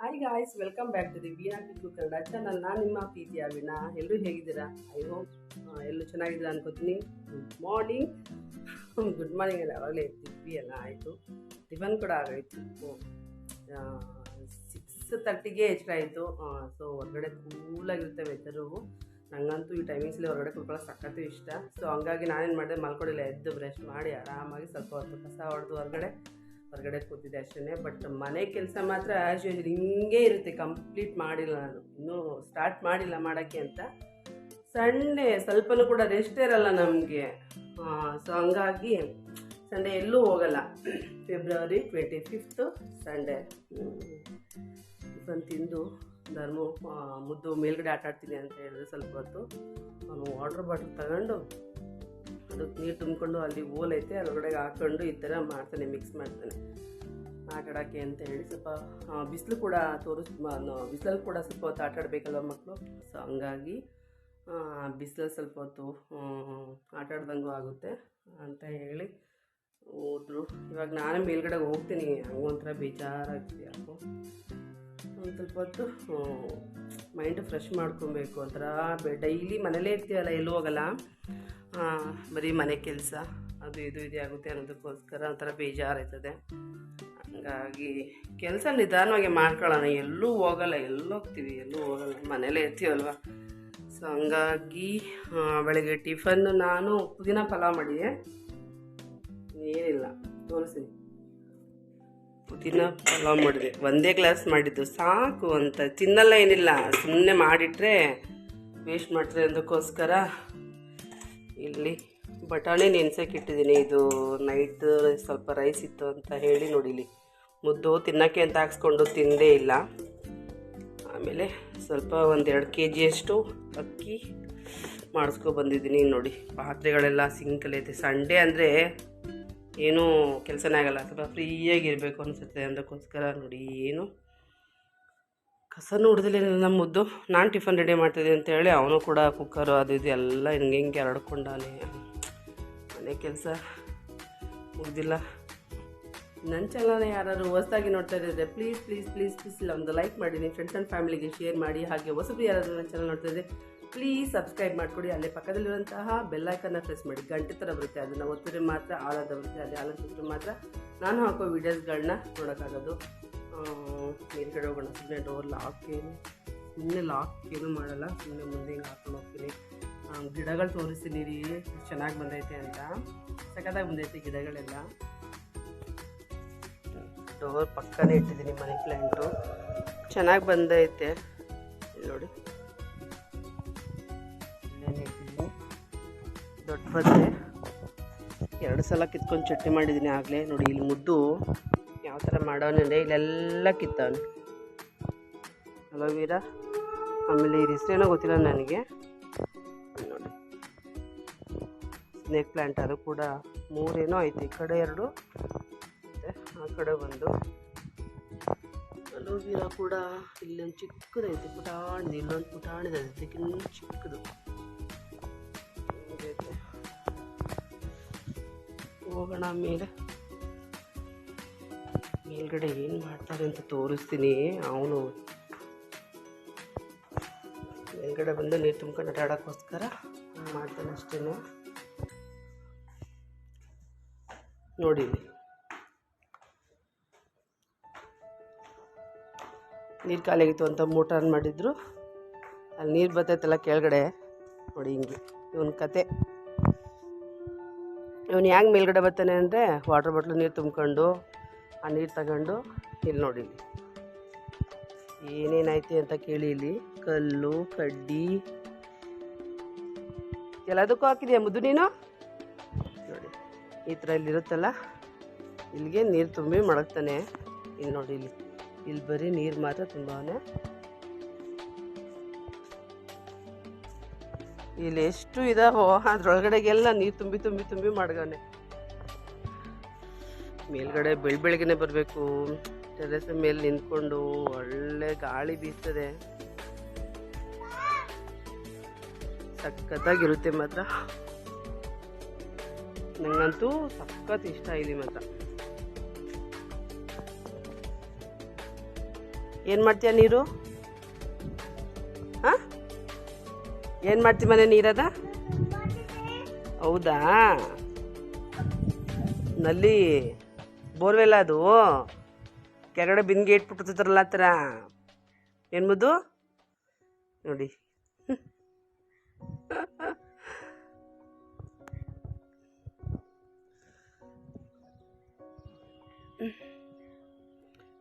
Hi guys welcome back to the Veena Kikku Kannada channel ನಾನು ನಿಮ್ಮ ಪ್ರೀತಿಯ ವಿನಾ ಎಲ್ಲರೂ ಹೇಗಿದ್ದೀರಾ? ಐ ಹೋಪ್ ಎಲ್ಲರೂ ಚೆನ್ನಾಗಿದ್ದೀರಾ ಅನ್ಕೋತೀನಿ. ಗುಡ್ ಮಾರ್ನಿಂಗ್ ಗುಡ್ ಮಾರ್ನಿಂಗ್ ಅಲ್ಲ ಯಾವಾಗಲೇ ಎತ್ತಿದ್ವಿ ಎಲ್ಲ ಆಯಿತು. ಟಿಫನ್ ಕೂಡ ಆಗೋಯ್ತು. ಸಿಕ್ಸ್ ತರ್ಟಿಗೆ ಎಚ್ಚರ ಆಯಿತು? ಸೊ ಹೊರಗಡೆ ಕೂಲಾಗಿರುತ್ತೆ ವೆದರು ನನಗಂತೂ ಈ ಟೈಮಿಂಗ್ಸಲ್ಲಿ ಹೊರಗಡೆ ಕೂತ್ಕೊಳ್ಳೋ ಸಖತ್ತು ಇಷ್ಟ. ಸೊ ಹಂಗಾಗಿ ನಾನೇನು ಮಾಡಿದೆ, ಮಲ್ಕೊಡಿಲ್ಲ, ಎದ್ದು ಬ್ರಷ್ ಮಾಡಿ ಆರಾಮಾಗಿ ಸ್ವಲ್ಪ ಹೊತ್ತು ಕಸ ಹೊಡೆದು ಹೊರಗಡೆ ಹೊರಗಡೆ ಕೂತಿದ್ದೆ ಅಷ್ಟೇ ಬಟ್ ಮನೆ ಕೆಲಸ ಮಾತ್ರ ಆ್ಯಸ್ ಯೂಶಲ್ ಹಿಂಗೆ ಇರುತ್ತೆ ಕಂಪ್ಲೀಟ್ ಮಾಡಿಲ್ಲ ನಾನು. ಇನ್ನೂ ಸ್ಟಾರ್ಟ್ ಮಾಡಿಲ್ಲ ಮಾಡೋಕ್ಕೆ ಅಂತ. ಸಂಡೇ ಸ್ವಲ್ಪನೂ ಕೂಡ ರೆಸ್ಟ್ ಇರಲ್ಲ ನಮಗೆ. ಸೊ ಹಂಗಾಗಿ ಸಂಡೇ ಎಲ್ಲೂ ಹೋಗಲ್ಲ. February twenty fifth Sunday tiffin ತಿಂದು, ಧರ್ಮ ಮುದ್ದು ಮೇಲ್ಗಡೆ ಆಟಾಡ್ತೀನಿ ಅಂತ ಹೇಳಿದ್ರೆ ಸ್ವಲ್ಪ ಹೊತ್ತು ನಾನು ವಾಟ್ರ್ ಬಾಟಲ್ ತಗೊಂಡು ಅದಕ್ಕೆ ನೀರು ತುಂಬಿಕೊಂಡು ಅಲ್ಲಿ ಓಲೈತೆ ಐತೆ ಹಾಕ್ಕೊಂಡು ಈ ಥರ ಮಾಡ್ತಾನೆ ಮಿಕ್ಸ್ ಮಾಡ್ತಾನೆ. ಆಟಾಡೋಕ್ಕೆ ಅಂತ ಹೇಳಿ ಸ್ವಲ್ಪ ಬಿಸಿಲು ಕೂಡ ತೋರಿಸ್ ಬಿಸಿಲಲ್ಲಿ ಕೂಡ ಸ್ವಲ್ಪ ಹೊತ್ತು ಆಟಾಡಬೇಕಲ್ವ ಮಕ್ಕಳು ಸೊ ಹಂಗಾಗಿ ಬಿಸಿಲಲ್ಲಿ ಸ್ವಲ್ಪ ಹೊತ್ತು ಆಟಾಡ್ದಂಗೂ ಆಗುತ್ತೆ ಅಂತ ಹೇಳಿ ಹೋದ್ರು. ಇವಾಗ ನಾನೇ ಮೇಲ್ಗಡೆ ಹೋಗ್ತೀನಿ ಹಂಗೊಂಥರ ಬೇಜಾರಾಗ್ತಿದೆ ಯಾಕೋ. ಒಂದು ಸ್ವಲ್ಪ ಹೊತ್ತು ಮೈಂಡ್ ಫ್ರೆಶ್ ಮಾಡ್ಕೊಬೇಕು, ಒಂಥರ ಡೈಲಿ ಮನೇಲೇ ಇರ್ತೀವಲ್ಲ, ಎಲ್ಲೂ ಹೋಗಲ್ಲ. ಬರೀ ಮನೆ ಕೆಲಸ, ಅದು ಇದು ಇದೆ ಆಗುತ್ತೆ ಅನ್ನೋದಕ್ಕೋಸ್ಕರ ಒಂಥರ ಬೇಜಾರಾಯ್ತದೆ. ಹಂಗಾಗಿ ಕೆಲಸ ನಿಧಾನವಾಗಿ ಮಾಡ್ಕೊಳ್ಳೋಣ. ಎಲ್ಲೂ ಹೋಗಲ್ಲ, ಎಲ್ಲೂ ಹೋಗ್ತೀವಿ, ಎಲ್ಲೂ ಹೋಗಲ್ಲ. ಮನೇಲೇ ಇರ್ತೀವಲ್ವ ಸೊ ಹಂಗಾಗಿ ಬೆಳಗ್ಗೆ ಟಿಫನ್ನು ನಾನು ಪುದೀನ ಪಲಾವ್ ಮಾಡಿದೆ. ಏನಿಲ್ಲ, ತೋರಿಸ್ತೀನಿ. ಪುದೀನ ಪಲಾವ್ ಮಾಡಿದೆ. ಒಂದೇ ಗ್ಲಾಸ್ ಮಾಡಿದ್ದು. ಸಾಕು ಅಂತ. ತಿನ್ನಲ್ಲ ಏನಿಲ್ಲ. ಸುಮ್ಮನೆ ಮಾಡಿಟ್ರೆ, ವೇಸ್ಟ್ ಮಾಡ್ತಾರೆ ಅದಕ್ಕೋಸ್ಕರ ಇಲ್ಲಿ ಬಟಾಣಿ ನೆನ್ಸಕ್ಕೆ ಇಟ್ಟಿದ್ದೀನಿ. ಇದು ನೈಟ್ ಸ್ವಲ್ಪ ರೈಸ್ ಇತ್ತು ಅಂತ ಹೇಳಿ ನೋಡಿಲಿ ಮುದ್ದು ತಿನ್ನೋಕ್ಕೆ ಅಂತ ಹಾಕ್ಸ್ಕೊಂಡು ತಿಂದೇ ಇಲ್ಲ. ಆಮೇಲೆ ಸ್ವಲ್ಪ ಒಂದೆರಡು ಕೆ ಜಿಯಷ್ಟು ಅಕ್ಕಿ ಮಾಡಿಸ್ಕೊ ಬಂದಿದ್ದೀನಿ ನೋಡಿ. ಪಾತ್ರೆಗಳೆಲ್ಲ ಸಿಂಕಲೈತೆ ಸಂಡೇ ಅಂದರೆ ಏನೂ ಕೆಲಸನೇ ಆಗಲ್ಲ. ಸ್ವಲ್ಪ ಫ್ರೀಯಾಗಿರಬೇಕು ಅನಿಸುತ್ತೆ. ಅದಕ್ಕೋಸ್ಕರ ನೋಡಿ ಏನು ಕಸನೂ ಹೊಡೆದಿಲ್ಲ ನಮ್ಮ ಮುದ್ದು ನಾನು ಟಿಫನ್ ರೆಡಿ ಮಾಡ್ತಿದ್ದೆ ಅಂತೇಳಿ ಅವನು ಕೂಡ ಕುಕ್ಕರು ಅದು ಇದು ಎಲ್ಲ ಹಿಂಗೆ ಹಿಂಗೆ ಹರಡ್ಕೊಂಡಾನೆ ಮನೆ ಕೆಲಸ ಮುಗ್ದಿಲ್ಲ. ನನ್ನ ಚಾನಲ್ನ ಯಾರು ಹೊಸದಾಗಿ ನೋಡ್ತಾ ಇದ್ದರೆ ಪ್ಲೀಸ್ ಪ್ಲೀಸ್ ಪ್ಲೀಸ್ ಪ್ಲೀಸ್ ಇಲ್ಲ ಒಂದು ಲೈಕ್ ಮಾಡಿ ನಿಮ್ಮ ಫ್ರೆಂಡ್ಸ್ ಆ್ಯಂಡ್ ಫ್ಯಾಮಿಲಿಗೆ ಶೇರ್ ಮಾಡಿ, ಹಾಗೆ ಹೊಸಬ್ರು ಯಾರಾದರೂ ನನ್ನ ಚಾನಲ್ ನೋಡ್ತಾ ಇದ್ದರೆ ಪ್ಲೀಸ್ ಸಬ್ಸ್ಕ್ರೈಬ್ ಮಾಡಿಕೊಡಿ. ಅಲ್ಲೇ ಪಕ್ಕದಲ್ಲಿರುವಂತಹ ಬೆಲ್ಲೈಕನ್ನ ಪ್ರೆಸ್ ಮಾಡಿ. ಗಂಟೆ ಥರ ಬರುತ್ತೆ ಅದನ್ನು ಒತ್ತಿದ್ರೆ ಮಾತ್ರ, ಆಳದ ಬರುತ್ತೆ. ಅದೇ ಆಳದಿದ್ರೆ ಮಾತ್ರ ನಾನು ಹಾಕೋ ವೀಡಿಯೋಸ್ಗಳನ್ನ ನೋಡೋಕ್ಕಾಗೋದು. ಮೇಲ್ಗಡೆ ಹೋಗೋಣ ಸುಮ್ಮನೆ ಡೋರ್ ಲಾಕ್ ಏನು? ಸುಮ್ಮನೆ ಲಾಕ್ ಏನು ಮಾಡಲ್ಲ ಸುಮ್ಮನೆ ಮುಂದೆ ಹಿಂಗೆ ಹಾಕ್ಕೊಂಡು ಹೋಗ್ತೀನಿ. ಗಿಡಗಳು ತೋರಿಸ್ತೀನಿ ರೀ, ಚೆನ್ನಾಗಿ ಬಂದೈತೆ ಅಂತ. ಸಖತ್ತಾಗಿ ಬಂದೈತೆ ಗಿಡಗಳೆಲ್ಲ. ಡೋರ್ ಪಕ್ಕನೇ ಇಟ್ಟಿದ್ದೀನಿ ಮನಿ ಪ್ಲ್ಯಾಂಟು ಚೆನ್ನಾಗಿ ಬಂದೈತೆ. ನೋಡಿ. ದೊಡ್ಡ ಬದ್ದೆ ಎರಡು ಸಲ ಕಿತ್ಕೊಂಡು ಚಟ್ನಿ ಮಾಡಿದ್ದೀನಿ ಆಗಲೇ. ನೋಡಿ, ಇಲ್ಲಿ ಮುದ್ದು ಯಾವ ಥರ ಮಾಡೋನಂದರೆ ಇಲ್ಲೆಲ್ಲ ಕಿತ್ತವನು. ಅಲೋವೀರಾ ಆಮೇಲೆ ಇದು ಹೆಸರೇನೋ ಗೊತ್ತಿಲ್ಲ ನನಗೆ. ನೋಡಿ. ಸ್ನೇಕ್ ಪ್ಲ್ಯಾಂಟ್ ಅದು ಕೂಡ ಮೂರೇನೋ ಐತೆ, ಈ ಕಡೆ ಎರಡು, ಮತ್ತು ಆ ಕಡೆ ಒಂದು. ಅಲೋವೀರಾ ಕೂಡ ಇಲ್ಲೊಂದು ಚಿಕ್ಕದೈತೆ ಪುಟಾಣಿದೆ ಇಲ್ಲೊಂದು ಪುಟಾಣಿದೆ ಅದಕ್ಕಿಂತ ಚಿಕ್ಕದು. ಹೋಗೋಣ ಮೇಲೆ ಮೇಲ್ಗಡೆ ಏನು ಮಾಡ್ತಾರೆ ಅಂತ ತೋರಿಸ್ತೀನಿ. ಅವನು ಮೇಲ್ಗಡೆ ಬಂದು ನೀರು ತುಂಬ್ಕೊಂಡು ಆಟಾಡೋಕ್ಕೋಸ್ಕರ ಮಾಡ್ತಾನೆ ಅಷ್ಟೇ ನೋಡಿ. ನೀರು ಖಾಲಿಯಾಗಿತ್ತು ಅಂತ ಮೋಟರ್ ಮಾಡಿದ್ರು. ಅಲ್ಲಿ ನೀರು ಬರ್ತೈತಲ್ಲ ಕೆಳಗಡೆ. ನೋಡಿ ಹಿಂಗೆ, ಇವನ ಕತೆ. ಇವನು ಹೆಂಗೆ ಮೇಲ್ಗಡೆ ಬರ್ತಾನೆ ಅಂದರೆ ವಾಟರ್ ಬಾಟ್ಲು ನೀರು ತುಂಬ್ಕೊಂಡು ಆ ನೀರು ತಗೊಂಡು ಇಲ್ಲಿ ನೋಡಿ. ಏನೇನೈತಿ ಅಂತ ಕೇಳಿ ಇಲ್ಲಿ. ಕಲ್ಲು, ಕಡ್ಡಿ. ಎಲ್ಲದಕ್ಕೂ ಹಾಕಿದೆಯಾ ಮುದ್ದು ನೀನು? ನೋಡಿ, ಈ ಥರ ಇಲ್ಲಿರುತ್ತಲ್ಲ ಇಲ್ಲಿಗೆ ನೀರು ತುಂಬಿ ಮಡಗ್ತಾನೆ. ಇಲ್ಲಿ ನೋಡಿ ಇಲ್ಲಿ. ಇಲ್ಲಿ ಬರೀ ನೀರು ಮಾತ್ರ ತುಂಬಾನೆ. ಇಲ್ಲಿ ಎಷ್ಟು ಇದಾವೋ ಅದ್ರೊಳಗಡೆಗೆಲ್ಲ ನೀರು ತುಂಬಿ ತುಂಬಿ ತುಂಬಿ ಮಡಗವನೆ. ಮೇಲ್ಗಡೆ ಬೆಳ್ ಬೆಳಗ್ಗೆನೆ ಬರಬೇಕು. ಟೆರೆಸ್ ಮೇಲೆ ನಿಂತ್ಕೊಂಡು ಒಳ್ಳೆ ಗಾಳಿ ಬೀಸ್ತದೆ. ಸಖತ್ತಾಗಿರುತ್ತೆ ಮಾತ್ರ. ನಂಗಂತೂ ಸಖತ್ ಇಷ್ಟ ಇಲ್ಲಿ ಮಾತ್ರ. ಏನು ಮಾಡ್ತೀಯ ನೀರು? ಹಾಂ? ಏನು ಮಾಡ್ತೀವಿ ಮನೆ ನೀರದ? ಹೌದಾ? ನಲ್ಲಿ ಬೋರ್ವೆಲ್ ಅದು? ಕೆಳಗಡೆ ಬಿಂದಿಗೆ ಇಟ್ಬಿಟ್ಟಿರ್ತಾರಲ್ಲ ಆ ಥರ. ಏನ್ಬೋದು ನೋಡಿ.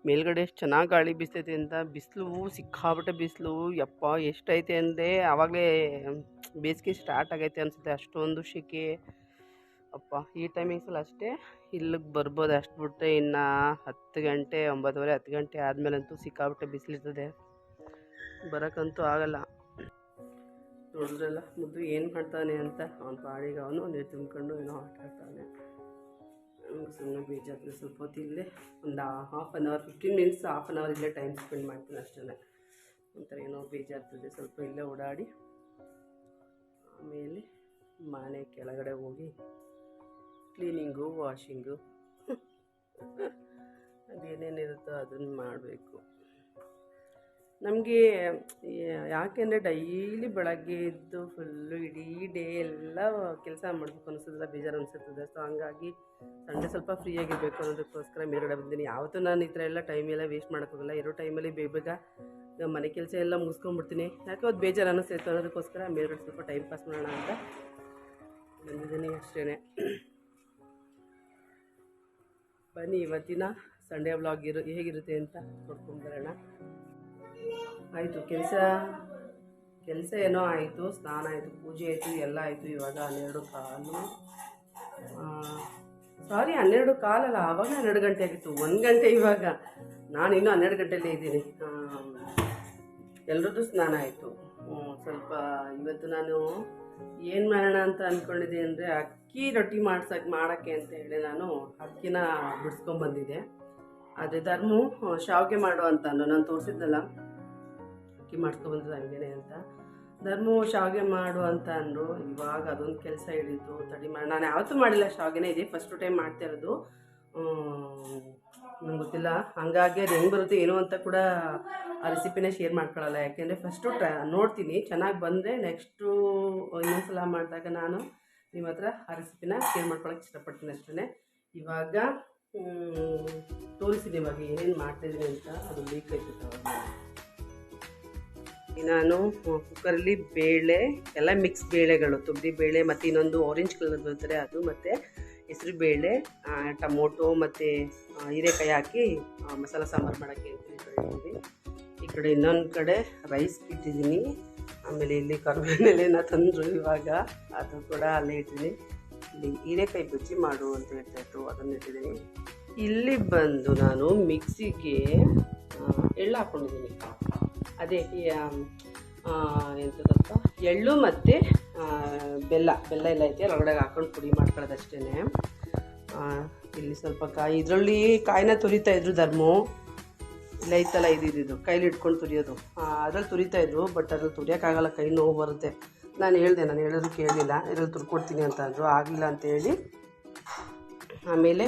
ಮೇಲ್ಗಡೆ ಎಷ್ಟು ಚೆನ್ನಾಗಿ ಗಾಳಿ ಬೀಸ್ತೈತೆ ಅಂತ. ಬಿಸಿಲು ಸಿಕ್ಕಾಬಿಟ್ಟೆ ಬಿಸಿಲು. ಯಪ್ಪ, ಎಷ್ಟೈತೆ ಅಂದರೆ ಆವಾಗಲೇ ಬೇಸಿಗೆ ಸ್ಟಾರ್ಟ್ ಆಗೈತೆ ಅನಿಸುತ್ತೆ ಅಷ್ಟೊಂದು ಸೆಕೆ ಅಪ್ಪ, ಈ ಟೈಮಿಂಗ್ಸಲ್ಲಿ ಅಷ್ಟೇ ಇಲ್ಲಿಗೆ ಬರ್ಬೋದು. ಅಷ್ಟು ಬಿಟ್ಟರೆ ಇನ್ನು ಹತ್ತು ಗಂಟೆ, ಒಂಬತ್ತುವರೆ, ಹತ್ತು ಗಂಟೆ ಆದಮೇಲಂತೂ ಸಿಕ್ಕಾಬಿಟ್ಟೆ ಬಿಸಿಲಿರ್ತದೆ. ಬರೋಕ್ಕಂತೂ ಆಗಲ್ಲ. ನೋಡಿದ್ರಲ್ಲ, ಮುದ್ದು ಏನು ಮಾಡ್ತಾನೆ ಅಂತ? ಅವನು ಪಾಡಿಗೆ ಅವನು ನೀರು ತುಂಬ್ಕೊಂಡು ಏನೋ ಆಟ ಆಡ್ತಾನೆ ಸುಮ್ಮನೆ ಬೇಜಾರು ಸ್ವಲ್ಪ ಹೊತ್ತು ಇಲ್ಲೇ ಒಂದು half an hour fifteen minutes half an hour ಇಲ್ಲೇ ಟೈಮ್ ಸ್ಪೆಂಡ್ ಮಾಡ್ತೀನಿ ಅಷ್ಟೇ ಒಂಥರ ಏನೋ ಬೇಜಾರ್ತದೆ ಸ್ವಲ್ಪ ಇಲ್ಲೇ ಓಡಾಡಿ ಆಮೇಲೆ ಮನೆ ಕೆಳಗಡೆ ಹೋಗಿ ಕ್ಲೀನಿಂಗು, ವಾಷಿಂಗು. ಅದೇನೇನಿರುತ್ತೋ ಅದನ್ನು ಮಾಡಬೇಕು. ನಮಗೆ ಯಾಕೆಂದರೆ ಡೈಲಿ ಬೆಳಗ್ಗೆ ಎದ್ದು ಫುಲ್ಲು ಇಡೀ ಡೇ ಎಲ್ಲ ಕೆಲಸ ಮಾಡಬೇಕು ಅನಿಸೋದಿಲ್ಲ ಬೇಜಾರು ಅನಿಸುತ್ತದೆ. ಸೊ ಹಂಗಾಗಿ ಸಂಡೆ ಸ್ವಲ್ಪ ಫ್ರೀ ಆಗಿರಬೇಕು ಅನ್ನೋದಕ್ಕೋಸ್ಕರ ಮೇಲ್ಗಡೆ ಬಂದಿನಿ. ಯಾವತ್ತೂ ನಾನು ಈ ಥರ ಎಲ್ಲ ಟೈಮ್ ಎಲ್ಲ ವೇಸ್ಟ್ ಮಾಡೋಕ್ಕಾಗಲ್ಲ. ಇರೋ ಟೈಮಲ್ಲಿ ಬೇಗ ಬೇಗ ಮನೆ ಕೆಲಸ ಎಲ್ಲ ಮುಗಿಸ್ಕೊಂಡ್ಬಿಡ್ತೀನಿ. ಯಾಕೆ ಅದು ಬೇಜಾರು ಅನಿಸ್ತಿತ್ತು ಅನ್ನೋದಕ್ಕೋಸ್ಕರ ಮೇಲ್ಗಡೆ ಸ್ವಲ್ಪ ಟೈಮ್ ಪಾಸ್ ಮಾಡೋಣ ಅಂತ ಬಂದಿದ್ದೀನಿ ಅಷ್ಟೇ ಬನ್ನಿ ಇವತ್ತಿನ ಸಂಡೇ ವ್ಲಾಗ್ ಇರು, ಹೇಗಿರುತ್ತೆ ಅಂತ ನೋಡ್ಕೊಂಡ್ಬರೋಣ ಆಯಿತು, ಕೆಲಸ ಕೆಲಸ ಏನೋ ಆಯಿತು, ಸ್ನಾನ ಆಯಿತು, ಪೂಜೆ ಆಯಿತು, ಎಲ್ಲ ಆಯಿತು ಇವಾಗ ಹನ್ನೆರಡು ಕಾಲು. ಸಾರಿ ಹನ್ನೆರಡು ಕಾಲಲ್ಲ ಆವಾಗ ಹನ್ನೆರಡು ಗಂಟೆ ಆಗಿತ್ತು, ಒಂದು ಗಂಟೆ ಇವಾಗ. ನಾನು ಇನ್ನೂ ಹನ್ನೆರಡು ಗಂಟೆಯಲ್ಲೇ ಇದ್ದೀನಿ. ಎಲ್ರದ್ದು ಸ್ನಾನ ಆಯಿತು. ಸ್ವಲ್ಪ ಇವತ್ತು ನಾನು ಏನು ಮಾಡೋಣ ಅಂತ ಅಂದ್ಕೊಂಡಿದ್ದೆ ಅಂದರೆ ಅಕ್ಕಿ ರೊಟ್ಟಿ ಮಾಡ್ಸಕ್ಕೆ ಮಾಡೋಕ್ಕೆ ಅಂತ ಹೇಳಿ ನಾನು ಅಕ್ಕಿನ ಬಿಡಿಸ್ಕೊಂಬಂದಿದ್ದೆ. ಆದರೆ ಧರ್ಮ ಶಾವಿಗೆ ಮಾಡು ಅಂತ ನಾನು ತೋರಿಸಿದ್ನಲ್ಲ, ಅಕ್ಕಿ ಮಾಡ್ಕೊಬಂದಿದ್ದು ಹಂಗೇನೆ ಅಂತ. ಧರ್ಮು, ಶಾವಿಗೆ ಮಾಡು ಅಂತ ಅಂದರು. ಇವಾಗ ಅದೊಂದು ಕೆಲಸ ಹಿಡಿದು ತಡಿ ಮಾಡಿ. ನಾನು ಯಾವತ್ತೂ ಮಾಡಿಲ್ಲ, ಶಾವಿಗೆನೇ ಇದೆ. ಫಸ್ಟ್ ಟೈಮ್ ಮಾಡ್ತಾ ಇರೋದು. ನಂಗೆ ಗೊತ್ತಿಲ್ಲ. ಹಂಗಾಗಿ ಅದು ಹೆಂಗೆ ಬರುತ್ತೆ, ಏನು ಅಂತ ಕೂಡ ಆ ರೆಸಿಪಿನೇ ಶೇರ್ ಮಾಡ್ಕೊಳ್ಳಲ್ಲ ಯಾಕೆಂದರೆ ಫಸ್ಟು ಟ್ರೈ, ನೋಡ್ತೀನಿ. ಚೆನ್ನಾಗಿ ಬಂದರೆ ನೆಕ್ಸ್ಟು ಇನ್ನೊಂದ್ಸಲ ಮಾಡಿದಾಗ ನಾನು ನಿಮ್ಮ ಹತ್ರ ಆ ರೆಸಿಪಿನ ಶೇರ್ ಮಾಡ್ಕೊಳಕ್ಕೆ ಇಷ್ಟಪಡ್ತೀನಿ ಅಷ್ಟೇ ಇವಾಗ ತೋರಿಸಿದೆ ಇವಾಗ ಏನೇನು ಮಾಡ್ತಾಯಿದ್ದೀನಿ ಅಂತ ಅದು ಲೀಕ್ ಆಯ್ತು ನಾನು ಕುಕ್ಕರಲ್ಲಿ ಬೇಳೆ, ಎಲ್ಲ ಮಿಕ್ಸ್ ಬೇಳೆಗಳು ತೊಗರಿ ಬೇಳೆ ಮತ್ತು ಇನ್ನೊಂದು ಆರೆಂಜ್ ಕಲರ್ ಬರ್ತದೆ ಅದು ಮತ್ತು ಹೆಸರು ಬೇಳೆ ಟೊಮೊಟೊ ಮತ್ತು ಹೀರೆಕಾಯಿ ಹಾಕಿ ಮಸಾಲೆ ಸಾಂಬಾರು ಮಾಡೋಕ್ಕೆ ಈ ಕಡೆ ಇನ್ನೊಂದು ಕಡೆ ರೈಸ್ ಇಟ್ಟಿದ್ದೀನಿ. ಆಮೇಲೆ ಇಲ್ಲಿ ಕರಿಬೇಳೆನ ತಂದರು ಇವಾಗ, ಅದು ಕೂಡ ಅಲ್ಲಿ ಇಟ್ಟಿದ್ದೀನಿ. ಇಲ್ಲಿ ಹೀರೆಕಾಯಿ ಬಜ್ಜಿ ಮಾಡು ಅಂತ ಹೇಳ್ತಾ ಇತ್ತು ಅದನ್ನು ಇಟ್ಟಿದ್ದೀನಿ. ಇಲ್ಲಿ ಬಂದು ನಾನು ಮಿಕ್ಸಿಗೆ ಎಳ್ಳು ಹಾಕ್ಕೊಂಡಿದ್ದೀನಿ ಅದೇ ಎಂಥದಪ್ಪ ಎಳ್ಳು ಮತ್ತು ಬೆಲ್ಲ ಬೆಲ್ಲ ಎಲ್ಲ ಐತೆ ಒಳಗಡೆ ಹಾಕೊಂಡು ಪುಡಿ ಮಾಡ್ಕೊಳ್ಳೋದು ಅಷ್ಟೇ ಇಲ್ಲಿ ಸ್ವಲ್ಪ ಕಾಯಿ, ಇದರಲ್ಲಿ ಕಾಯಿನ ತುರಿತಾ ಇದ್ರು ಧರ್ಮು. ಇಲ್ಲ ಇತ್ತಲ್ಲ ಇದು. ಕೈಲಿ ಇಟ್ಕೊಂಡು ತುರಿಯೋದು. ಅದ್ರಲ್ಲಿ ತುರಿತಾ ಇದ್ರು, ಬಟ್ ಅದ್ರಲ್ಲಿ ತುರಿಯೋಕ್ಕಾಗಲ್ಲ, ಕೈ ನೋವು ಬರುತ್ತೆ. ನಾನು ಹೇಳಿದೆ, ನಾನು ಹೇಳೋದು ಕೇಳಲಿಲ್ಲ. ಇದ್ರಲ್ಲಿ ತುರ್ಕೊಡ್ತೀನಿ ಅಂತ ಅಂದರು. ಆಗಲಿಲ್ಲ ಅಂತೇಳಿ ಆಮೇಲೆ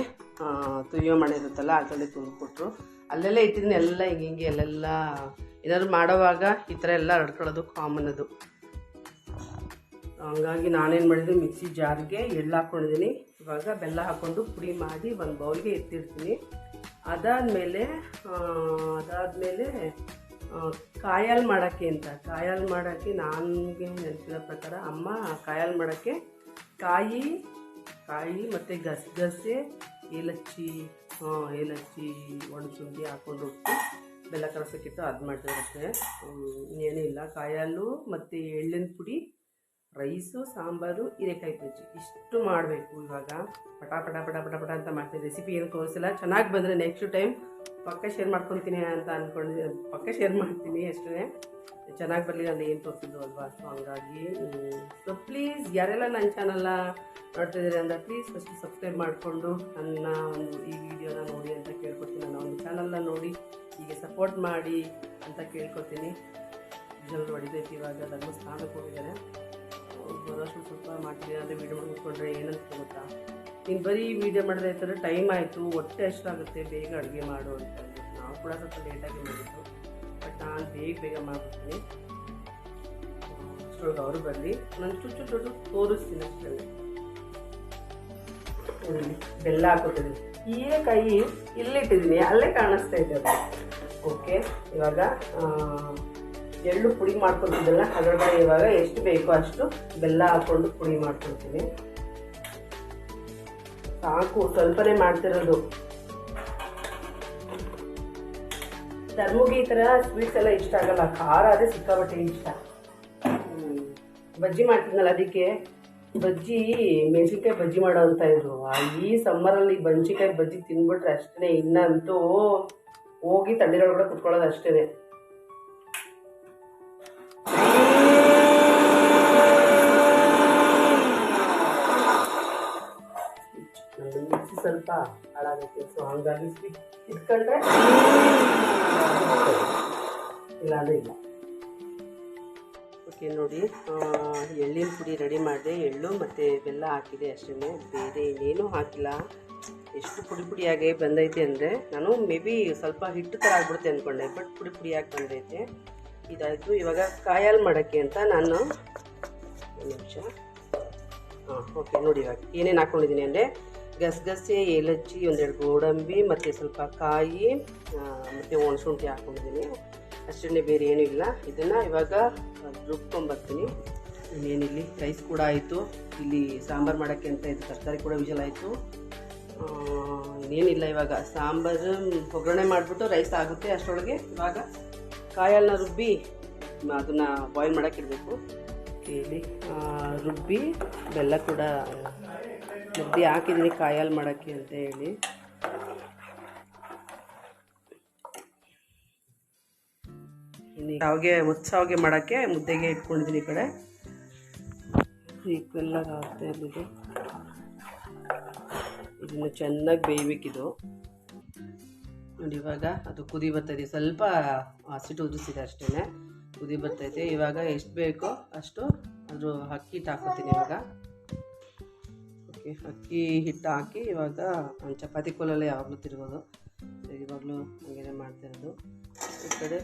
ತುರಿಯೋ ಮಣೆ ಇರುತ್ತಲ್ಲ, ಅದರಲ್ಲಿ ತುರ್ಕೊಟ್ರು. ಅಲ್ಲೆಲ್ಲ ಇಟ್ಟಿದ್ದೀನಿ ಎಲ್ಲ ಹಿಂಗೆ ಹಿಂಗೆ, ಅಲ್ಲೆಲ್ಲ ಏನಾದ್ರು ಮಾಡೋವಾಗ ಈ ಥರ ಎಲ್ಲ ಹರಡ್ಕೊಳ್ಳೋದು ಕಾಮನ್ ಅದು. ಹಂಗಾಗಿ ನಾನೇನು ಮಾಡಿದ್ರು ಮಿಕ್ಸಿ ಜಾರ್ಗೆ ಎಳ್ಳು ಹಾಕ್ಕೊಂಡಿದ್ದೀನಿ ಇವಾಗ ಬೆಲ್ಲ ಹಾಕ್ಕೊಂಡು ಪುಡಿ ಮಾಡಿ ಒಂದು ಬೌಲ್ಗೆ ಎತ್ತಿಡ್ತೀನಿ ಅದಾದಮೇಲೆ ಅದಾದಮೇಲೆ ಕಾಯಾಲ್ ಮಾಡೋಕ್ಕೆ ಅಂತ. ಕಾಯಾಲ್ ಮಾಡೋಕ್ಕೆ ನನಗೆ ನೆನಪಿನ ಪ್ರಕಾರ ಅಮ್ಮ ಕಾಯಾಲ್ ಮಾಡೋಕ್ಕೆ ಕಾಯಿ ಕಾಯಿ ಮತ್ತು ಗಸಗಸೆ ಏಲಕ್ಕಿ ಏಲಕ್ಕಿ ಒಣಸುಂಡಿ ಹಾಕೊಂಡು ಉಪ್ಪು ಬೆಲ್ಲ ಕರಸಕ್ಕಿತ್ತು, ಅದು ಮಾಡ್ತಾರೆ ಅಷ್ಟೇ. ಇಲ್ಲ ಕಾಯಾಲು ಮತ್ತು ಎಳ್ಳಿನ ಪುಡಿ ರೈಸು, ಸಾಂಬಾರು, ಹೀರೆಕಾಯಿ ಬಜ್ಜಿ. ಇಷ್ಟು ಮಾಡಬೇಕು ಇವಾಗ. ಪಟ ಪಟ ಪಟ ಪಟ ಪಟ ಅಂತ ಮಾಡ್ತೀನಿ ರೆಸಿಪಿ ಏನು ತೋರಿಸಿಲ್ಲ. ಚೆನ್ನಾಗಿ ಬಂದರೆ ನೆಕ್ಸ್ಟ್ ಟೈಮ್ ಪಕ್ಕ ಶೇರ್ ಮಾಡ್ಕೊತೀನಿ ಅಂತ ಅಂದ್ಕೊಂಡು ಪಕ್ಕ ಶೇರ್ ಮಾಡ್ತೀನಿ ಅಷ್ಟೇ. ಚೆನ್ನಾಗಿ ಬರಲಿ ನಾನು ಏನು ತೋರಿಸಿದ್ದು ಅಲ್ವಾ? ಸೊ ಹಂಗಾಗಿ ಸೊ ಪ್ಲೀಸ್ ಯಾರೆಲ್ಲ ನನ್ನ ಚಾನಲ್ನ ನೋಡ್ತಿದ್ದೀರಿ ಅಂದರೆ ಪ್ಲೀಸ್ ಫಸ್ಟ್ ಸಬ್ಸ್ಕ್ರೈಬ್ ಮಾಡಿಕೊಂಡು ನನ್ನ ಒಂದು ಈ ವಿಡಿಯೋನ ನೋಡಿ ಅಂತ ಕೇಳ್ಕೊತೀನಿ ನನ್ನ ಒಂದು ಚಾನಲ್ನ ನೋಡಿ, ಹೀಗೆ ಸಪೋರ್ಟ್ ಮಾಡಿ ಅಂತ ಕೇಳ್ಕೊತೀನಿ ಜನರು ಹೊಡಿತೈತಿ ಇವಾಗ. ಧರ್ಮಸ್ಥಾನಕ್ಕೆ ಹೋಗಿದ್ದಾರೆ. ಬರೋಷ್ಟು ಸ್ವಲ್ಪ ಮಾಡ್ತೀವಿ ಅದೇ ವೀಡಿಯೋ ಮಾಡಿ ಮುಟ್ಕೊಂಡ್ರೆ ಏನಂತ ಗೊತ್ತಾ? ನೀನು ಬರೀ ವೀಡಿಯೋ ಮಾಡಿದ್ರೆ ಆಯ್ತಂದ್ರೆ ಟೈಮ್ ಆಯಿತು, ಹೊಟ್ಟೆ ಎಷ್ಟಾಗುತ್ತೆ ಬೇಗ ಅಡುಗೆ ಮಾಡು ಅಂತ. ನಾವು ಕೂಡ ಸ್ವಲ್ಪ ಲೇಟಾಗಿ ಮಾಡಿದ್ದು. ಬೇಗ ಬೇಗ ಮಾಡ್ಬಿಡ್ತೀನಿ. ಅಷ್ಟೊಳಗೆ ಅವರು ಬರಲಿ. ನಾನು ಚುಚ್ಚು ಚುಟ್ಟು ತೋರಿಸ್ತೀನಿ ಅಷ್ಟೇ. ಬೆಲ್ಲ ಹಾಕೋತೀನಿ ಹೀರೆಕಾಯಿ ಇಲ್ಲಿಟ್ಟಿದ್ದೀನಿ, ಅಲ್ಲೇ ಕಾಣಿಸ್ತಾ ಇದೆ ಓಕೆ ಇವಾಗ ಎಳ್ಳು ಪುಡಿ ಮಾಡ್ಕೊತಿದ್ದಲ್ಲ ಅದರೊಳಗಡೆ ಇವಾಗ ಎಷ್ಟು ಬೇಕೋ ಅಷ್ಟು ಬೆಲ್ಲ ಹಾಕ್ಕೊಂಡು ಪುಡಿ ಮಾಡ್ಕೊಳ್ತೀನಿ ಸಾಕು, ಸ್ವಲ್ಪನೇ ಮಾಡ್ತಿರೋದು. ಧರ್ಮಗೆ ಈ ಥರ ಸ್ವೀಟ್ಸ್ ಎಲ್ಲ ಇಷ್ಟ ಆಗಲ್ಲ. ಖಾರ ಅದೇ ಸಿಕ್ಕಾಬಟ್ಟೆ ಇಷ್ಟ. ಬಜ್ಜಿ ಮಾಡ್ತಿದ್ನಲ್ಲ ಅದಕ್ಕೆ? ಬಜ್ಜಿ, ಮೆಣಸಿನ್ಕಾಯಿ ಬಜ್ಜಿ ಮಾಡೋ ಅಂತ ಇದ್ರು. ಈ ಸಮ್ಮರಲ್ಲಿ ಮೆಣಸಿನ್ಕಾಯಿ ಬಜ್ಜಿ ತಿಂದ್ಬಿಟ್ರೆ ಅಷ್ಟೇ. ಇನ್ನಂತೂ ಹೋಗಿ ತಣ್ಣೀರೊಳಗಡೆ ಕುತ್ಕೊಳ್ಳೋದು ಅಷ್ಟೇ ಸ್ವಲ್ಪ ಹಾಳಾಗುತ್ತೆ. ಸೊ ಹಂಗಾಗಿ ಸ್ವಿಚ್ ಇಟ್ಕೊಂಡ್ರೆ ಇಲ್ಲ ಅಂದ್ರೆ ಇಲ್ಲ. ಓಕೆ ನೋಡಿ ಎಳ್ಳಿನ ಪುಡಿ ರೆಡಿ ಮಾಡಿದೆ. ಎಳ್ಳು ಮತ್ತು ಬೆಲ್ಲ ಹಾಕಿದೆ ಅಷ್ಟೇ ಬೇರೆ ಇನ್ನೇನು ಹಾಕಿಲ್ಲ. ಎಷ್ಟು ಪುಡಿ ಪುಡಿಯಾಗಿ ಬಂದೈತೆ ಅಂದರೆ, ನಾನು ಮೇ ಬಿ ಸ್ವಲ್ಪ ಹಿಟ್ಟು ಥರ ಆಗ್ಬಿಡುತ್ತೆ ಅಂದ್ಕೊಂಡೆ ಬಟ್ ಪುಡಿ ಪುಡಿಯಾಗಿ ಬಂದೈತೆ. ಇದಾಯಿತು. ಇವಾಗ ಕಾಯಲ್ಲಿ ಮಾಡೋಕ್ಕೆ ಅಂತ ನಾನು ಒಂದು ನಿಮಿಷ. ಹಾಂ ಓಕೆ ನೋಡಿ ಇವಾಗ ಏನೇನು ಹಾಕ್ಕೊಂಡಿದ್ದೀನಿ ಅಂದರೆ ಗಸಗಸೆ ಏಲಚ್ಚಿ ಒಂದೆರಡು ಗೋಡಂಬಿ ಮತ್ತು ಸ್ವಲ್ಪ ಕಾಯಿ ಮತ್ತು ಒಣಶುಂಠಿ ಹಾಕೊಂಡಿದ್ದೀನಿ. ಅಷ್ಟೇ ಬೇರೆ ಏನೂ ಇಲ್ಲ. ಇದನ್ನು ಇವಾಗ ರುಬ್ಕೊಂಬರ್ತೀನಿ. ಇನ್ನೇನಿಲ್ಲಿ ರೈಸ್ ಕೂಡ ಆಯಿತು. ಇಲ್ಲಿ ಸಾಂಬಾರು ಮಾಡೋಕ್ಕೆ ಅಂತ ಇದು ತರಕಾರಿ ಕೂಡ ವಿಜಲ್ ಆಯಿತು. ಇನ್ನೇನಿಲ್ಲ ಇವಾಗ. ಸಾಂಬಾರು ಒಗ್ಗರಣೆ ಮಾಡಿಬಿಟ್ಟು ರೈಸ್ ಆಗುತ್ತೆ ಅಷ್ಟರೊಳಗೆ. ಇವಾಗ ಕಾಯಲ್ನ ರುಬ್ಬಿ ಅದನ್ನು ಬಾಯ್ಲ್ ಮಾಡೋಕ್ಕಿಡಬೇಕು ಇಲ್ಲಿ ರುಬ್ಬಿ, ಬೆಲ್ಲ ಕೂಡ ರುಬ್ಬಿ ಹಾಕಿದ್ದೀನಿ ಕಾಯಲ್ಲಿ ಮಾಡೋಕ್ಕೆ ಅಂತ ಹೇಳಿ. ಶಾವಿಗೆ ಮುಚ್ಚ ಶಾವಿಗೆ ಮಾಡೋಕ್ಕೆ ಮುದ್ದೆಗೆ ಇಟ್ಕೊಂಡಿದ್ದೀನಿ ಈ ಕಡೆ. ಈಕ್ವೆಲ್ಲ ಆಗ್ತಾ ಇರಲಿದೆ. ಇದನ್ನು ಚೆನ್ನಾಗಿ ಬೇಯಬೇಕಿದು. ನೋಡಿ ಇವಾಗ ಅದು ಕುದಿ ಬರ್ತೈತೆ ಸ್ವಲ್ಪ ಹಸಿಟ್ಟು ಉದಿಸಿದೆ ಅಷ್ಟೇ ಕುದಿ ಬರ್ತೈತೆ ಇವಾಗ ಎಷ್ಟು ಬೇಕೋ ಅಷ್ಟು ಅದು ಅಕ್ಕಿ ಹಾಕೋತೀನಿ ಇವಾಗ. ಓಕೆ ಅಕ್ಕಿ ಹಿಟ್ಟು ಹಾಕಿ ಇವಾಗ ಒಂದು ಚಪಾತಿ ಕೋಲಲ್ಲಿ ಯಾವಾಗಲೂ ತಿರುಗೋದು. ಸೊ, ಇವಾಗಲೂ ಹಂಗೇನೆ ಮಾಡ್ತಿರೋದು ಈ ಕಡೆ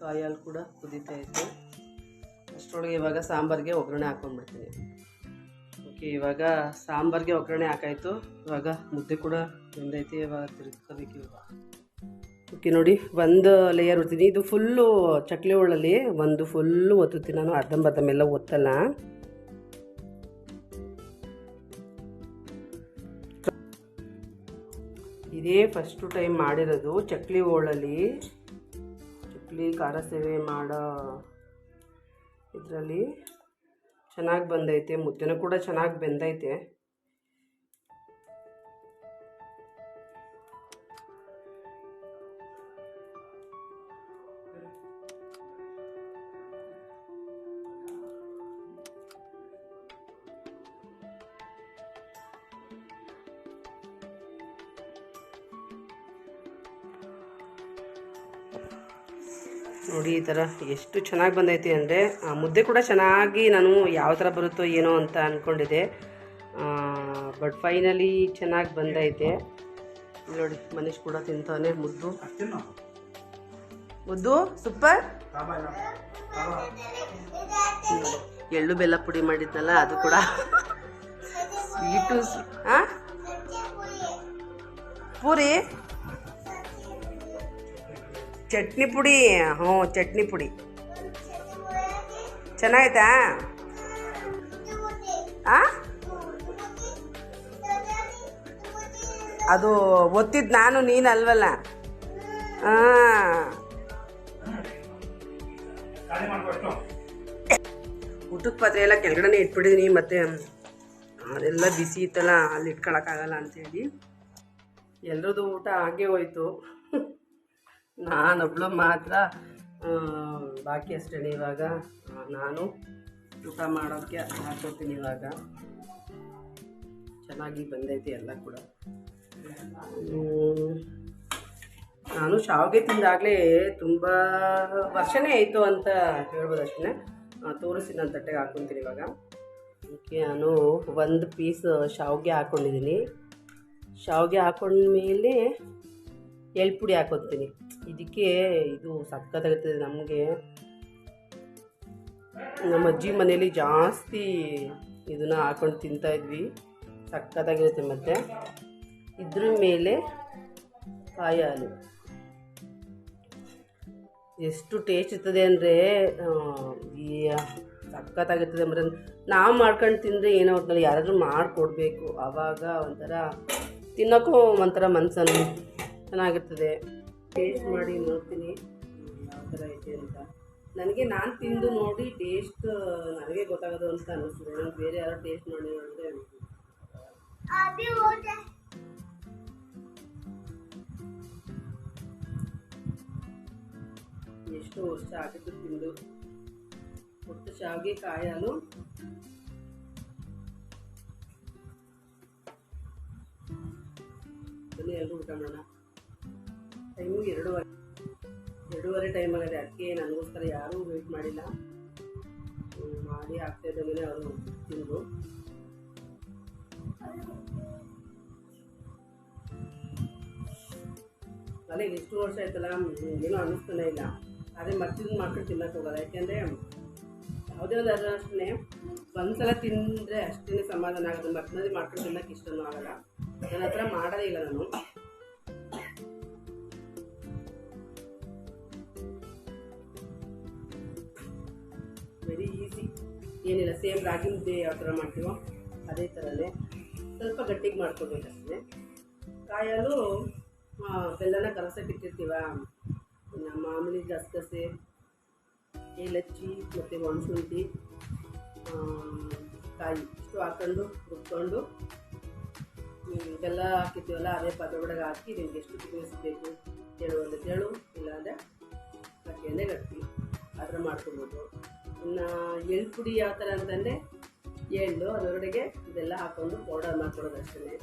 ಕಾಯಿ ಕೂಡ ಕುದೀತಾ ಇತ್ತು. ಅಷ್ಟರೊಳಗೆ ಇವಾಗ ಸಾಂಬಾರಿಗೆ ಒಗ್ಗರಣೆ ಹಾಕೊಂಡ್ಬಿಡ್ತೀನಿ. ಓಕೆ, ಇವಾಗ ಸಾಂಬಾರಿಗೆ ಒಗ್ಗರಣೆ ಹಾಕಾಯಿತು. ಇವಾಗ ಮುದ್ದೆ ಕೂಡ ಬೆಂದೈತೆ, ಇವಾಗ ತಿರುಗ್ಕೋಬೇಕು ಇವಾಗ. ಓಕೆ, ನೋಡಿ, ಒಂದು ಲೇಯರ್ ಒತ್ತೀನಿ ಇದು ಫುಲ್ಲು ಚಕ್ಲಿ ಒಳ್ಳಲ್ಲಿ ಒಂದು ಫುಲ್ಲು ಒತ್ತುತ್ತೀನಿ ನಾನು. ಅರ್ಧಂಬರ್ಧಮೆಲ್ಲ ಒತ್ತಲ್ಲ. ಇದೇ ಫಸ್ಟು ಟೈಮ್ ಮಾಡಿರೋದು ಚಕ್ಲಿ ಹೋಳಲ್ಲಿ. ಚಕ್ಲಿ, ಖಾರ ಸೇವೆ ಮಾಡೋ, ಇದರಲ್ಲಿ ಚೆನ್ನಾಗಿ ಬಂದೈತೆ, ಮುದ್ದೆನೂ ಕೂಡ ಚೆನ್ನಾಗಿ ಬೆಂದೈತೆ. ಥರ ಎಷ್ಟು ಚೆನ್ನಾಗಿ ಬಂದೈತಿ ಅಂದರೆ ಮುದ್ದೆ ಕೂಡ ಚೆನ್ನಾಗಿ ನಾನು ಯಾವ ಥರ ಬರುತ್ತೋ ಏನೋ ಅಂತ ಅಂದ್ಕೊಂಡಿದ್ದೆ ಬಟ್ ಫೈನಲಿ ಚೆನ್ನಾಗಿ ಬಂದೈತೆ. ನೋಡಿ ಮನೀಶ್ ಕೂಡ ತಿಂತಾನೆ ಮುದ್ದು. ಮುದ್ದು ಸೂಪರ್ ಎಳ್ಳು ಬೆಲ್ಲ ಪುಡಿ ಮಾಡಿದ್ನಲ್ಲ ಅದು ಕೂಡ. ಸ್ವೀಟು ಹಾಂ ಪೂರಿ? ಚಟ್ನಿ ಪುಡಿ, ಹ್ಞೂ, ಚಟ್ನಿ ಪುಡಿ. ಚೆನ್ನಾಗೈತಾ? ಆ? ಅದು ಒತ್ತಿದ್ದು ನಾನು, ನೀನು ಅಲ್ವಲ್ಲ? ಹಾಂ ಊಟದ ಪಾತ್ರೆ ಎಲ್ಲ ಕೆಳಗಡೆ ಇಟ್ಬಿಟ್ಟಿದ್ದೀನಿ ಮತ್ತೆ ಅದೆಲ್ಲ ಬಿಸಿ ಇತ್ತಲ್ಲ, ಅಲ್ಲಿ ಇಟ್ಕೊಳಕ್ಕಾಗಲ್ಲ ಅಂತೇಳಿ. ಎಲ್ಲರದು ಊಟ ಹಾಗೆ ಹೋಯ್ತು. ನಾನೊಬ್ಳು ಮಾತ್ರ ಬಾಕಿ ಅಷ್ಟೇ ಇವಾಗ. ನಾನು ಊಟ ಮಾಡೋಕ್ಕೆ ಹಾಕೋತೀನಿ ಇವಾಗ. ಚೆನ್ನಾಗಿ ಬಂದೈತಿ ಎಲ್ಲ ಕೂಡ. ನಾನು ಶಾವಿಗೆ ತಿಂದಾಗಲೇ ತುಂಬ ವರ್ಷನೇ ಆಯಿತು ಅಂತ ಹೇಳ್ಬೋದು ಅಷ್ಟೇ ತೋರಿಸಿ ನಾನು ತಟ್ಟೆಗೆ ಹಾಕ್ಕೊತೀನಿ ಇವಾಗ. ಅದಕ್ಕೆ ನಾನು ಒಂದು ಪೀಸ್ ಶಾವಿಗೆ ಹಾಕ್ಕೊಂಡಿದ್ದೀನಿ ಶಾವಿಗೆ ಹಾಕೊಂಡ್ಮೇಲೆ ಎಳ್ಪುಡಿ ಪುಡಿ ಹಾಕೊತೀನಿ. ಇದಕ್ಕೆ ಇದು ಸಕ್ಕತ್ತಾಗುತ್ತೆ ನಮಗೆ. ನಮ್ಮ ಅಜ್ಜಿ ಮನೇಲಿ ಜಾಸ್ತಿ ಇದನ್ನ ಹಾಕೊಂಡು ತಿಂತಾ ಇದ್ವಿ. ಸಕ್ಕತ್ತಾಗಿರುತ್ತೆ ಮತ್ತು. ಇದ್ರ ಮೇಲೆ ಕಾಯಿ ಹಾಲು. ಎಷ್ಟು ಟೇಸ್ಟ್ ಇರ್ತದೆ ಅಂದರೆ ಈ ಸಖತ್ತಾಗಿರ್ತದೆ ಅಂದರೆ ನಾವು ಮಾಡ್ಕೊಂಡು ತಿಂದರೆ ಏನೋ ಒಟ್ಟಿನಲ್ಲಿ ಯಾರಾದರೂ ಮಾಡಿಕೊಡ್ಬೇಕು. ಆವಾಗ ಒಂಥರ ತಿನ್ನೋಕ್ಕೂ ಒಂಥರ ಮನಸ್ಸನ್ನು ಚೆನ್ನಾಗಿರ್ತದೆ. ಟೇಸ್ಟ್ ಮಾಡಿ ನೋಡ್ತೀನಿ. ಯಾವ ಥರ ಐತೆ ಅಂತ. ನನಗೆ ನಾನು ತಿಂದು ನೋಡಿ ಟೇಸ್ಟ್ ನನಗೆ ಗೊತ್ತಾಗೋದು ಅಂತ ಅನ್ನಿಸ್ತದೆ ನಾನು ಬೇರೆ ಯಾರೋ ಟೇಸ್ಟ್ ಮಾಡಿ ನೋಡಿದ್ರೆ ಎಷ್ಟು ವರ್ಷ ಆಗಿತ್ತು ತಿಂದು. ಒಟ್ಟು ಶಾವಿಗೆ ಕಾಯಾಲು. ಬನ್ನಿ ಎಲ್ಲರೂ ಊಟ ಮಾಡೋಣ. ಎರಡೂವರೆ ಎರಡೂವರೆ ಟೈಮ್ ಆಗಿದೆ ಅದಕ್ಕೆ ನನಗೋಸ್ಕರ ಯಾರೂ ವೇಟ್ ಮಾಡಿಲ್ಲ. ಮಾಡಿ ಆಗ್ತಾ ಇದ್ದಂಗೆ ಅವರು ತಿಂದು ನನಗೆ ಇಷ್ಟು ವರ್ಷ ಆಯ್ತಲ್ಲ ಏನೂ ಅನ್ನಿಸ್ತಾನೆ ಇಲ್ಲ. ಅದೇ ಮತ್ತಿದ್ದು ಮಾಡ್ಕೊಂಡು ತಿನ್ನಕ್ಕೆ ಹೋಗಲ್ಲ ಯಾಕೆಂದರೆ ಯಾವುದೇ ಒಂದು ಅದರ ಅಷ್ಟೇ ಒಂದ್ಸಲ ತಿಂದರೆ ಅಷ್ಟೇ ಸಮಾಧಾನ ಆಗುತ್ತೆ. ಮತ್ತೆ ಮಾಡ್ಕೊಂಡು ತಿನ್ನಕ್ಕೆ ಇಷ್ಟನೂ ಆಗಲ್ಲ. ನನ್ನ ಹತ್ರ ಮಾಡೋದೇ ಇಲ್ಲ ನಾನು. ಏನಿಲ್ಲ ಸೇಮ್ ರಾಗಿ ಮುದ್ದೆ ಯಾವ ಥರ ಮಾಡ್ತೀವೋ ಅದೇ ಥರನೇ ಸ್ವಲ್ಪ ಗಟ್ಟಿಗೆ ಮಾಡ್ಕೊಬೇಕಷ್ಟೇ. ಕಾಯಲು ಬೆಲ್ಲನ ಕಲಸಕ್ಕೆ ಇಟ್ಟಿರ್ತೀವ, ಇನ್ನು ಮಾಮೂಲಿ ಗಸಗಸೆ, ಏಲಕ್ಕಿ ಮತ್ತು ಒಣಶುಂಠಿ ಕಾಯಿ ಇಷ್ಟು ಹಾಕ್ಕೊಂಡು ರುಬ್ಕೊಂಡು ಬೆಲ್ಲ ಹಾಕಿರ್ತೀವಲ್ಲ, ಅದೇ ಪದೊಳಗೆ ಹಾಕಿ ನಿಮ್ಗೆ ಎಷ್ಟು ತಿನ್ನಿಸ್ಬೇಕು ತೆಳು ಅಂದರೆ ತೆಳು ಇಲ್ಲಾಂದರೆ ಗಟ್ಟಿ ಅಂದರೆ ಗಟ್ಟಿ. ಆ ಥರ ಮಾಡ್ಕೊಬೋದು. ಎಳ್ಳು ಪುಡಿ ಯಾವ ಥರ ಅಂತಂದರೆ ಎಳ್ಳು, ಅದರೊಳಗೆ ಇದೆಲ್ಲ ಹಾಕ್ಕೊಂಡು ಪೌಡರ್ ಮಾಡ್ಕೊಡೋದು ಅಷ್ಟೇ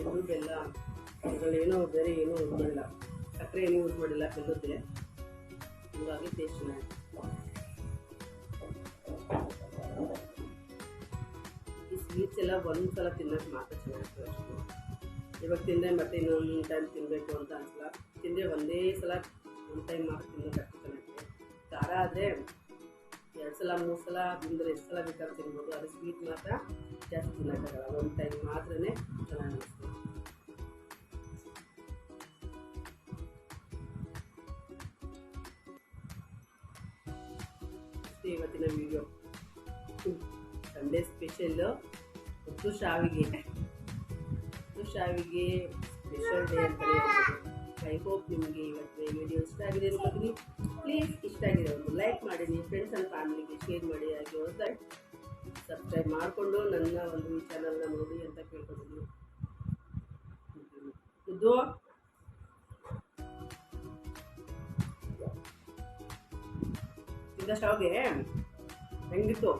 ಇದು ಬೆಲ್ಲ ಬೇರೆ ಏನೂ ಯೂಸ್ ಮಾಡಿಲ್ಲ. ಸಕ್ಕರೆ ಏನೂ ಯೂಸ್ ಮಾಡಿಲ್ಲ ಬೆಲ್ಲದ್ದೆ. ಹೀಗಾಗಿ ಟೇಸ್ಟ್ ಚೆನ್ನಾಗಿ ಈ ಸ್ವೀಟ್ಸ್ ಎಲ್ಲ ಒಂದು ಸಲ ತಿನ್ನೋಕೆ ಮಾತ್ರ ಚೆನ್ನಾಗಿರ್ತದೆ ಅಷ್ಟು ಇವಾಗ ತಿಂದರೆ ಮತ್ತೆ ಇನ್ನೊಂದು ಟೈಮ್ ತಿನ್ನಬೇಕು ಅಂತ ಅನ್ಸಲ್ಲ. ತಿಂದರೆ ಒಂದೇ ಸಲ ಒಂದು ಟೈಮ್ ಮಾತ್ರ ತಿನ್ನೋಕೆ ಅಷ್ಟು ಚೆನ್ನಾಗಿದೆ. ಖಾರ ಆದರೆ ಎರಡು ಸಲ, ಮೂರು ಸಲ, ತಿಂದರೆ ಎಷ್ಟು ಸಲ ಬೇಕಾದ್ರೂ ತಿನ್ಬೋದು. ಅದು ಸ್ವೀಟ್ ಮಾತ್ರ ಜಾಸ್ತಿ ತಿನ್ನೋಕ್ಕಾಗಲ್ಲ ಒಂದು ಟೈಮ್ ಮಾತ್ರ ಚೆನ್ನಾಗಿ ಅನಿಸ್ತದೆ ಇವತ್ತಿನ ವಿಡಿಯೋ ಸಂಡೇ ಸ್ಪೆಷಲ್ಲು ಉದ್ದು ಶಾವಿಗೆ ಇವತ್ತು ಶಾವಿಗೆ ಸ್ಪೆಷಲ್ ಡೇ ಅಂತ ಐ ಹೋಪ್ ನಿಮಗೆ ಇವತ್ತು ವಿಡಿಯೋ ಇಷ್ಟ ಆಗಿದೆ ಅನ್ಕೋತೀನಿ ಪ್ಲೀಸ್ ಇಷ್ಟ ಆಗಿದೆ ಒಂದು ಲೈಕ್ ಮಾಡಿ, ನಿಮ್ಮ ಫ್ರೆಂಡ್ಸ್ ಆ್ಯಂಡ್ ಫ್ಯಾಮಿಲಿಗೆ ಶೇರ್ ಮಾಡಿ, ಹಾಗೆ ಹೊಸ ಸಬ್ಸ್ಕ್ರೈಬ್ ಮಾಡಿಕೊಂಡು ನನ್ನ ಒಂದು ಈ ಚಾನಲ್ನ ನೋಡಿ ಅಂತ ಕೇಳ್ಕೊತೀನಿ. ಇದು ಈಗ ಶಾವಿಗೆ ಹೆಂಗಿತ್ತು?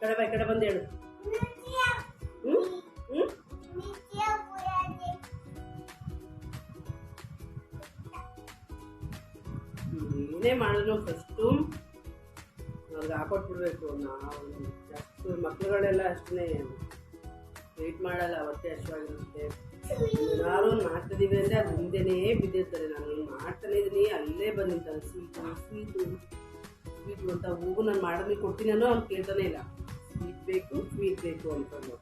ಕಡೆ ಬಾಯ್ ಕಡೆ ಬಂದು ಹೇಳು. ಏನೇ ಮಾಡಿದ್ರು ಫಸ್ಟು ಅವ್ರಿಗೆ ಹಾಕೊಟ್ಬಿಡ್ಬೇಕು. ನಾವು ಅಷ್ಟು ಮಕ್ಳುಗಳೆಲ್ಲ ಅಷ್ಟೇ ವೇಟ್ ಮಾಡಲ್ಲ ಹೊಟ್ಟೆ ಹಶ್ವಾಗಿರುತ್ತೆ ಒಂದು ಮಾಡ್ತಿದ್ದೀವಿ ಅಂದರೆ ಅದು ಹಿಂದೆನೇ ಬಿದ್ದಿರ್ತಾರೆ ನಾನು ಮಾಡ್ತಾನೆ ಇದ್ದೀನಿ ಅಲ್ಲೇ ಬಂದಿರ್ತಾರೆ ಸ್ವೀಟು ಸ್ವೀಟು ಸ್ವೀಟು ಅಂತ ಹೋಗು ನಾನು ಮಾಡೋದು ಕೊಡ್ತೀನಿ ಅನ್ನೋ ಅವ್ನು ಕೇಳ್ತಾನೆ ಇಲ್ಲ. ಸ್ವೀಟ್ ಬೇಕು ಸ್ವೀಟ್ ಬೇಕು ಅಂತಂದು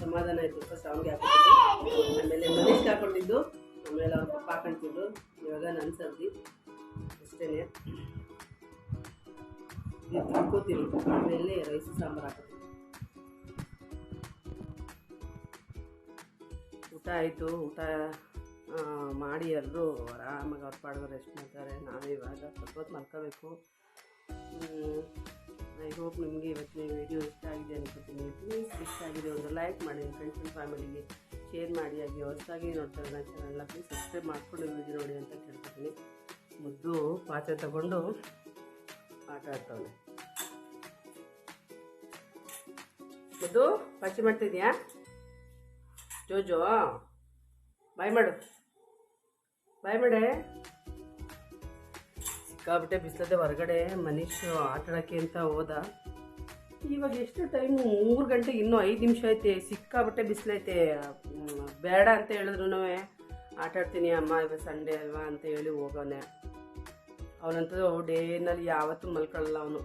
ಸಮಾಧಾನ ಆಯಿತು ಫಸ್ಟ್ ಅವ್ನಿಗೆ ಆಮೇಲೆ ಮನೆ ಹಾಕೊಂಡಿದ್ದು ಆಮೇಲೆ ಅವ್ರ ಪಪ್ಪ ಹಾಕೊಂತಿದ್ದು ಇವಾಗ ನನ್ನ ಸರ್ದಿ. ಅಷ್ಟೇ ಇದು ತಿನ್ಕೋತೀನಿ ಆಮೇಲೆ ರೈಸ್ ಸಾಂಬಾರು ಹಾಕೋತೀನಿ. ಊಟ ಆಯಿತು, ಊಟ ಮಾಡಿ ಎಲ್ಲರೂ ಆರಾಮಾಗಿ ಅವ್ರ ಪಾಡ್ಗೆ ರೆಸ್ಟ್ ಮಾಡ್ತಾರೆ. ನಾನು ಇವಾಗ ಸ್ವಲ್ಪ ಹೊತ್ತು ಮಲ್ಕೋಬೇಕು. ಐ ಹೋಪ್ ನಿಮಗೆ ಇವತ್ತಿನ ವಿಡಿಯೋ ಇಷ್ಟ ಆಗಿದೆ ಅನ್ಕೋತೀನಿ. ಪ್ಲೀಸ್ ಇಷ್ಟ ಆಗಿದೆ ಒಂದು ಲೈಕ್ ಮಾಡಿ, ನಿಮ್ಮ ಫ್ರೆಂಡ್ಸ್ ಆ್ಯಂಡ್ ಫ್ಯಾಮಿಲಿಗೆ ಶೇರ್ ಮಾಡಿ, ಹಾಗೆ ಹೊಸದಾಗಿ ನೋಡ್ತಾರೆ ನನ್ನ ಚಾನಲ್ನ ಪ್ಲೀಸ್ ಸಬ್ಸ್ಕ್ರೈಬ್ ಮಾಡ್ಕೊಂಡು ವಿಡಿಯೋ ನೋಡಿ ಅಂತ ಕೇಳ್ಕೊತೀನಿ. ಮುದ್ದು ಪಾತ್ರೆ ತಗೊಂಡು ಆಟ ಆಡ್ತವನೆ. ಮುದ್ದು ಪಾಚಿ ಮಾಡ್ತಿದ್ಯಾ? ಜೋಜೋ, ಬಾಯ್ ಮಾಡು. ಬಾಯ್ ಮಾಡೇ. ಸಿಕ್ಕಾಬಿಟ್ಟೆ ಬಿಸ್ಲದೆ ಹೊರಗಡೆ, ಮನೀಶ್ ಆಟಾಡೋಕ್ಕೆ ಅಂತ ಹೋದ. ಇವಾಗ ಎಷ್ಟು ಟೈಮು ಮೂರು ಗಂಟೆಗೆ ಇನ್ನೂ ಐದು ನಿಮಿಷ ಐತೆ. ಸಿಕ್ಕಾಬಿಟ್ಟೆ ಬಿಸಿಲೈತೆ ಬೇಡ ಅಂತ ಹೇಳಿದ್ರು ಆಟಾಡ್ತೀನಿ ಅಮ್ಮ ಇವಾಗ ಸಂಡೇ ಅಲ್ವಾ ಅಂತ ಹೇಳಿ ಹೋಗೋನೆ ಅವನಂತೂ ಡೇನಲ್ಲಿ ಯಾವತ್ತೂ ಮಲ್ಕೊಳ್ಳಲ್ಲ ಅವನು.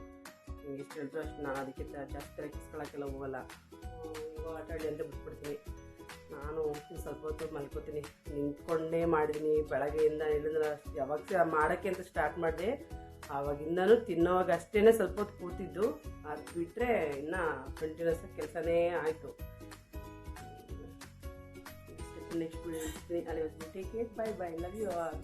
ಹಿಂಗೆ ಎಷ್ಟು ಹೇಳ್ತು ಅಷ್ಟು ನಾನು ಅದಕ್ಕಿಂತ ಜಾಸ್ತಿ ಕಿಸ್ಕೊಳಕ್ಕೆಲ್ಲ ಹೋಗಲ್ಲ. ಆಟಾಡಿ ಅಂತ ಬಿಟ್ಬಿಡ್ತೀನಿ. ನಾನು ಸ್ವಲ್ಪ ಹೊತ್ತು ಮಲ್ಕೋತೀನಿ. ನಿಂತ್ಕೊಂಡೇ ಮಾಡಿದ್ದೀನಿ ಬೆಳಗ್ಗೆಯಿಂದ ಹೇಳಿದ್ರೆ ಯಾವಾಗ ಮಾಡೋಕ್ಕೆ ಅಂತ ಸ್ಟಾರ್ಟ್ ಮಾಡಿದೆ. ಆವಾಗಿಂದನೂ ತಿನ್ನೋವಾಗ ಅಷ್ಟೇ ಸ್ವಲ್ಪ ಹೊತ್ತು ಕೂತಿದ್ದು. ಅದು ಬಿಟ್ಟರೆ ಇನ್ನು ಕಂಟಿನ್ಯೂಸ್ ಕೆಲಸನೇ ಆಯಿತು. ನೆಕ್ಸ್ಟ್ ಅಲ್ಲಿ take bye bye love you all